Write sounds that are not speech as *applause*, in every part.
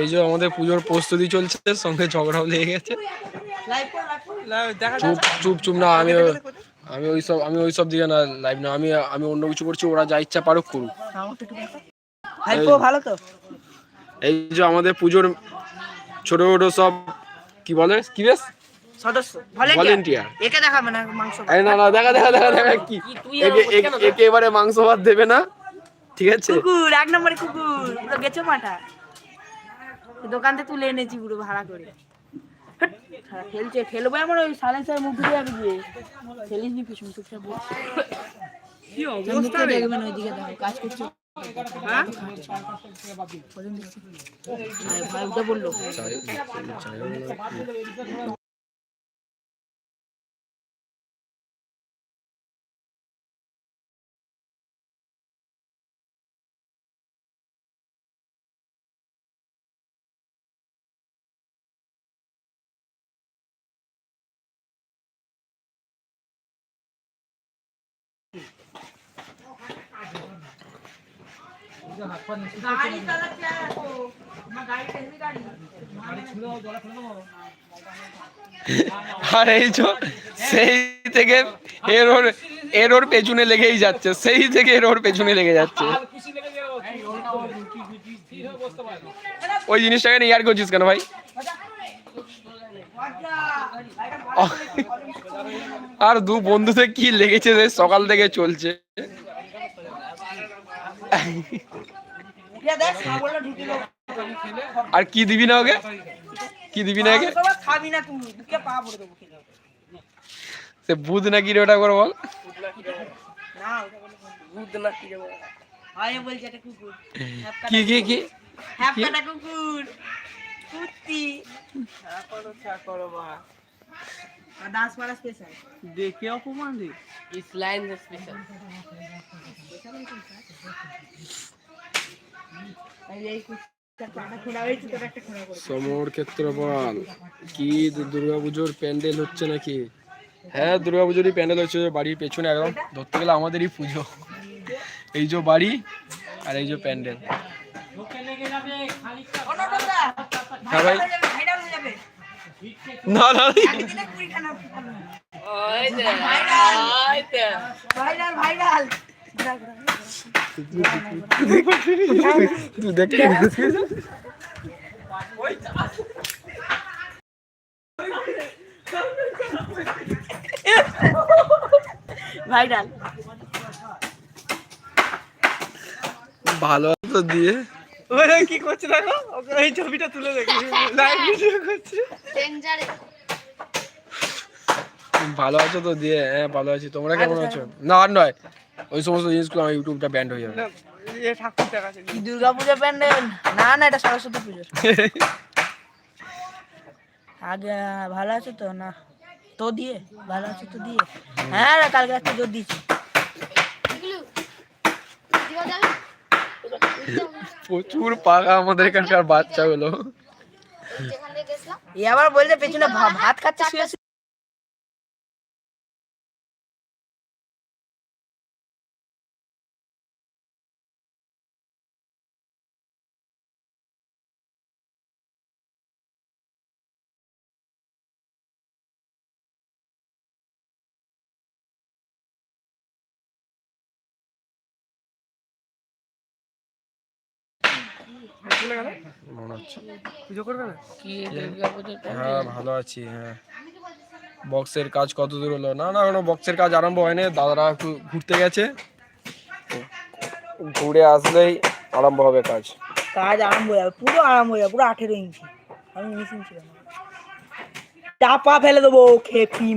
এই যে আমাদের পুজোর প্রস্তুতি চলছে সঙ্গে ঝগড়াও লেগে গেছে। চুপ চুপ চুপ না আমি আমি ওই সব আমি ওই সব দিকে না লাইভ না। আমি আমি অন্য কিছু করছি ওরা যা ইচ্ছা পারুক করুক। ভালো তো? এই যে আমাদের পুজোর ছোট ছোট সব কি বলে? কি বেশ? সদস্য ভলেন্টিয়ার ভলেন্টিয়ার একে দেখাবে না মাংস আরে না না দেখা দেখা দেখা দেখা কি একে একে- একে এবারে মাংস ভাত দেবে না ঠিক আছে কুকুর এক নম্বরে কুকুর পুরো গেছো মাটা দোকান থেকে তুলে এনেছি পুরো ভাড়া করে খেলছে খেলব আমার ওই সাইলেন্সার মুখ দিয়ে যাবে গিয়ে খেলিস নি পিছন চুপচাপ কি অবস্থা দেখবেন ওইদিকে দেখো কাজ করছে হ্যাঁ কদিন দেখছি ভাই ভাই বলল গাড়ি চালাচ্ছে আমার গাড়ি টেনবি গাড়ি আর এই যে সেই থেকে এর ওর এর ওর পেছনে লেগেই যাচ্ছে সেই থেকে এর ওর পেছনে লেগে যাচ্ছে ওই জিনিসটাকে নিয়ে আর করছিস কেন ভাই আর দু বন্ধুতে কি লেগেছে যে সকাল থেকে চলছে এটা দেখ ছাগলটা ঢুকিলো আর কি দিবি না ওকে? কি দিবি না ওকে? খাবি না তুই ঢুকে পা পড়ে দেবো খেলে সে ভূত নাকি রে ওটা করে বল? না ভূত না। কি হয় বলছে এটা কুকুর। কি কি কি? হ্যাপকাটা কুকুর। কুত্তি। আর দাস স্পেশাল দেখে অপমান রে ইসলাইন স্পেশাল সমর ক্ষেত্রপাল কি দুর্গাপুজোর প্যান্ডেল হচ্ছে নাকি? হ্যাঁ দুর্গাপুজোরই প্যান্ডেল হচ্ছে বাড়ির পেছনে একদম। ধরতে গেলে আমাদেরই পুজো। এই যে বাড়ি আর এই যে প্যান্ডেল। হ্যাঁ ভাই। না না তুই ভাইরাল। ভালো তো দিয়ে। ওরা কি করছে দেখো? ওকে এই ছবিটা তুলে দেখি। লাইভ ভিডিও করছে। ভালো আছো তো দিয়ে হ্যাঁ ভালো আছি। তোমরা কেমন আছো? না আর নয়। ওই সমস্ত জিনিসগুলো আমার ইউটিউবটা ব্যান্ড হয়ে যাবে। না, এ ঠাকুর দেখাচ্ছে কি দুর্গা পুজো প্যান্ডেল না না এটা সরস্বতী পুজো আগে ভালো আছো তো? না। তো দিয়ে ভালো আছো তো দিয়ে। হ্যাঁ কালকে রাত্রে জোর দিয়েছি। প্রচুর পাকা আমাদের এখানকার বাচ্চাগুলো। এ আবার বলছে পেছনে ভাত খাচ্ছে শুয়ে শুয়ে। মনে হচ্ছে। পুজো করবে না? হ্যাঁ ভালো আছি হ্যাঁ। বক্সের কাজ কত দূর হলো? না না এখনও বক্সের কাজ আরম্ভ হয়নি দাদারা একটু ঘুরতে গেছে। ঘুরে আসলেই আরম্ভ হবে কাজ। কাজ আরম্ভ হয়ে যাবে পুরো আরম্ভ হয়ে যাবে পুরো আঠেরো ইঞ্চি। আমি উনিশ ইঞ্চি। চাপা ফেলে দেবো খেপি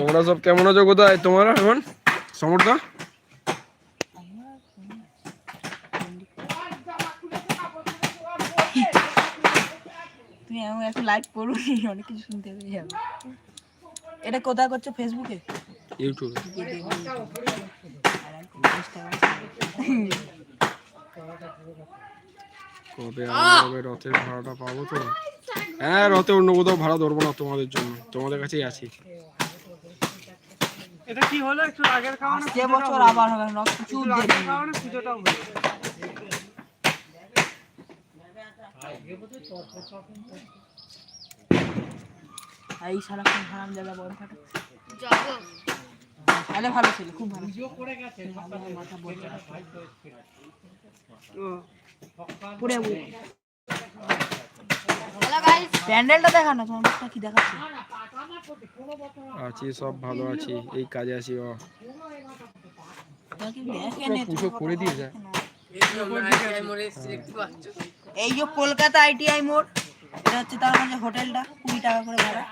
তোমরা সব কেমন আছো কোথায়? তোমরা এখন? সমর্থা এমন একটা অনেক কিছু শুনতে এটা কোথায় করছ? ফেসবুকে ইউটিউবে কবে রথের ভাড়াটা পাবো তো হ্যাঁ রথে অন্য কোথাও ভাড়া ধরবো না তোমাদের জন্য। তোমাদের কাছেই আছি। এটা কি হলো? একটু আগের কারণে যে বছর আবার হবে না দেরি। কারণে পুজোটাও হলো এই সারাক্ষণ হারাম জায়গা বড় ফাটা তাহলে ভালো ছিল খুব ভালো মাথা বড় ও, পুরে প্যান্ডেলটা দেখানো তোমার কি দেখাচ্ছে? আছি সব ভালো আছি এই কাজে আছি ও। দেখে পুজো করে দিয়ে যায়। এই যে কলকাতা আইটিআই মোড় এটা হচ্ছে তার মধ্যে হোটেলটা কুড়ি টাকা করে ভাড়া।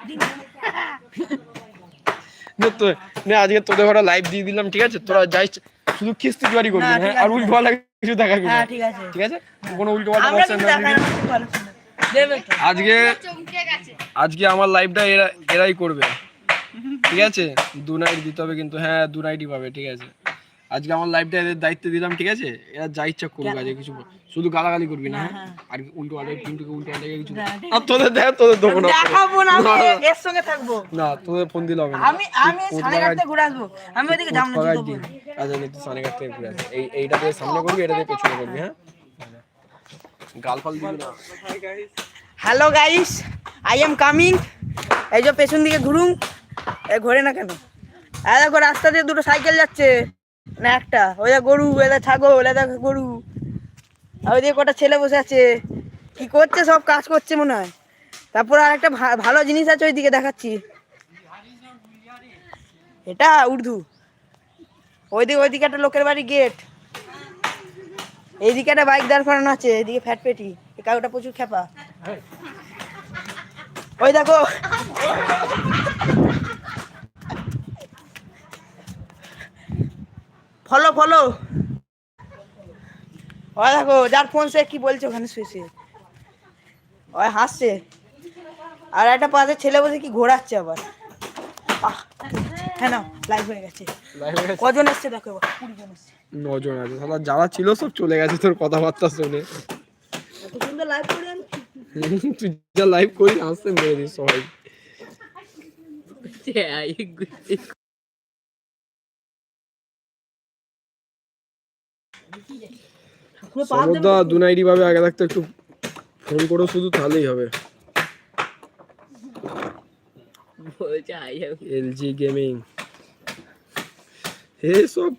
না তো না আজকে তোদের ঘরে লাইভ দিয়ে দিলাম ঠিক আছে? তোরা যাই শুধু খিস্তি জোয়ারি করবি হ্যাঁ? আর। উল্টো পাল্টা কিছু দেখাবি না। হ্যাঁ ঠিক আছে। ঠিক আছে? কোনো উল্টো পাল্টা আজকে আজকে আমার লাইফটা এরা এরাই করবে। ঠিক আছে? দু নাইট দিতে হবে কিন্তু হ্যাঁ দু নাইটই পাবে ঠিক আছে? আজকে আমার লাইফটা এদের দায়িত্ব দিলাম ঠিক আছে? এরা যা ইচ্ছা করবে আজকে কিছু শুধু গালাগালি করবি না হ্যাঁ? আর উল্টো পাল্টা টিমটুকে উল্টো পাল্টা কিছু হ্যাঁ, আর তোদের দেখ তোদের দেবো না। দেখাবো না আমি এর সঙ্গে থাকব। না তোদের ফোন দিলে হবে না। আমি আমি সাড়ে আটটা ঘুরে আসব। আমি ওইদিকে যাব না। দিন। আচ্ছা নিতে সানিকার থেকে ঘুরে আসি। এই এইটা দিয়ে সামনে করবি এটা দিয়ে পেছনে করবি হ্যাঁ? Hello guys I am coming এই যে পেছন দিকে ঘুরুন এ ঘোরে না কেন? দেখো রাস্তা দিয়ে দুটো সাইকেল যাচ্ছে। না একটা। ওই দেখ গরু ওই দেখ ছাগল ওই দেখ গরু। আর ওই দিকে কটা ছেলে বসে আছে। কি করছে সব? কাজ করছে মনে হয়। তারপর আর একটা ভা- ভালো জিনিস আছে ওইদিকে দেখাচ্ছি। এটা উর্দু। ওইদিকে ওইদিকে একটা লোকের বাড়ি গেট এইদিকে একটা বাইক দাঁড় করানো আছে এইদিকে ফ্যাট পেটি কাউটা প্রচুর খেপা ওই দেখো। Follow follow. ওই দেখো, যার ফোন সে কি বলছে ওখানে শুয়ে শুয়ে। ওই হাসছে। আর একটা পাশে ছেলে বসে কি ঘোরাচ্ছে আবার। হ্যাঁ না লাইভ হয়ে গেছে। কজন এসছে দেখো কুড়ি জন এসছে। নজন আছে সালা যারা ছিল সব চলে গেছে তোর কথাবার্তা শুনে। লাইভ *laughs* তুই যা লাইভ করি আসতে মেরে দিস সবাই *laughs* পুরো পা দেবে। সমুদ্র দু ভাবে আগে থাকতে একটু ফোন করো শুধু তাহলেই হবে। এলজি গেমিং হে সব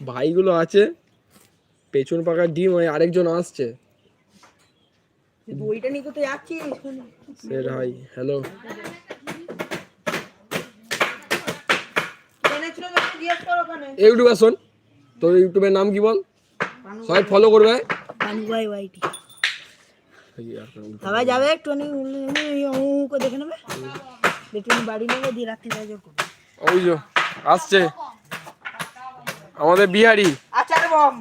ভাইগুলো আছে পেছন পাকার ডিম ওই আরেকজন আসছে বইটা নিয়ে কোথায় যাচ্ছিস স্যার হাই হ্যালো ইউটিউবে শোন তোর ইউটিউবের নাম কি বল সবাই ফলো করবে পানু ভাই ওয়াইটি সবাই যাবে করে দেখে নেবে একটুখানি বাড়ি নেবে দিয়ে রাত্রি যাবে ওই যে আসছে। আমাদের বিহারি। আচার বম।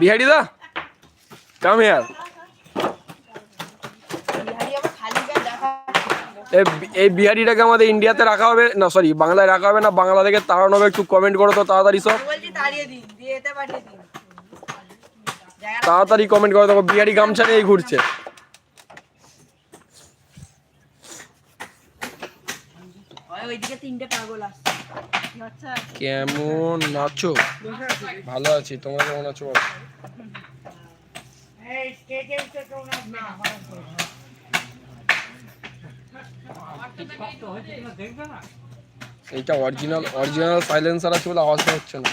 বিহারি দা কাম হেয়ার এই বিহারিটাকে আমাদের ইন্ডিয়াতে রাখা হবে। না সরি বাংলায় রাখা হবে না বাংলা থেকে তাড়ানো হবে একটু কমেন্ট করো তো তাড়াতাড়ি সব। তাড়াতাড়ি কমেন্ট করো দেখো বিহারি গামছা নিয়েই ঘুরছে। ওইদিকে তিনটে পাগল আসছে। কেমন নাচো? ভালো আছি তোমরা কেমন আছো বলো? এইটা অরিজিনাল অরিজিনাল সাইলেন্সার আছে বলে আওয়াজটা হচ্ছে না।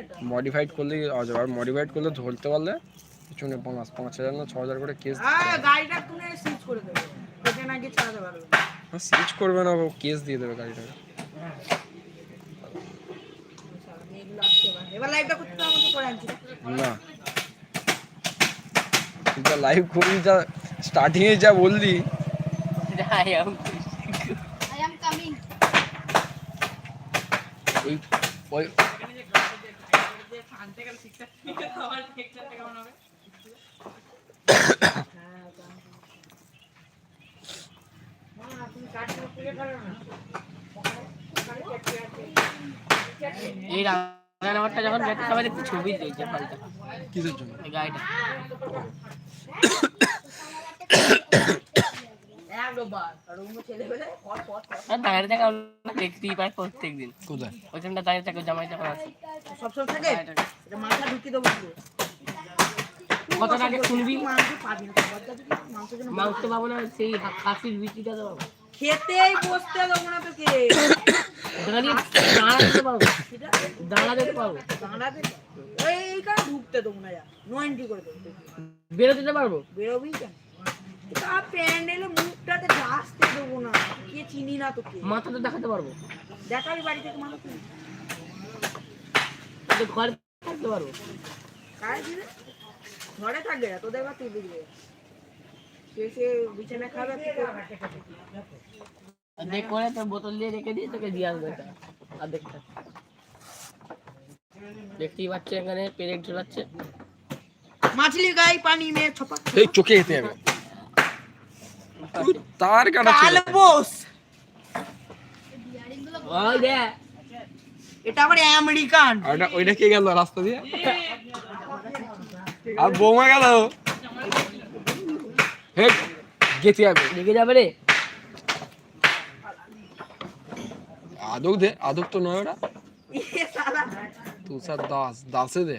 এটা। মডিফাইড করলে আওয়াজ হবে? আর মডিফাইড করলে ধরতে পারলে পিছনে পাঁচ পাঁচ হাজার না ছ হাজার করে কেস গাড়িটা সুইচ করে দেবে। নাকি চালাতে পারবে? সুইচ করবে না ও কেস দিয়ে দেবে আনছি না। তুই যা লাইভ করবি যা স্টার্টিং এ যা বললি। ওই ওই এই রাঙা নাম্বারটা যখন ব্যাটার সবাই দেখতে ছবি কিসের জন্য? গাড়িটা। দাঁড়িয়ে থাকা দেখতেই পাই প্রত্যেক দিন কোথায়? ওইখানটা দাঁড়িয়ে থাকে জামাই যখন আসে। সবসময় থাকে? মাথা ঢুকিয়ে দেবো। আগে শুনবি? মাংস পাবি না সেই হা- খাসির বিচিটা পাবো। খেতেই বসতে দেবো না তোকে। দাঁড়িয়ে দাঁড়াতে পারব দাঁড়াতে পারব। দাঁড়াতে ওই এইখানে ঢুকতে দেবো না যা। নো এন্ট্রি করে দেবো। বেরোতে পারব? বেরোবি কেন? তা প্যান্ডেলে মুখটাতে আসতে দেবো না। কে চিনি না তোকে? মাথা তো দেখাতে পারব? দেখাবি বাড়ি থেকে মানুষ ঘরে থাকতে পারব? দিলে ঘরে? থাকবে না তোদের বা তুই বুঝবে বিছানা দেখ করে তোর বোতল দিয়ে রেখে দিয়ে তোকে দিয়ে আসবে দেখতে দেখতেই পাচ্ছে এখানে পেরেক ঝোলাচ্ছে। মাছলি গাই পানি মে ছপা এই চোখে যেতে যাবে তার কালবোস দেখ এটা আবার আমেরিকান। ওটা ওইটা কে গেল রাস্তা দিয়ে? আর বৌমা গেল? হে গেতে যাবে। লেগে যাবে রে। আদক দে আদক তো নয় ওটা। তুষার দাস দাসে দে।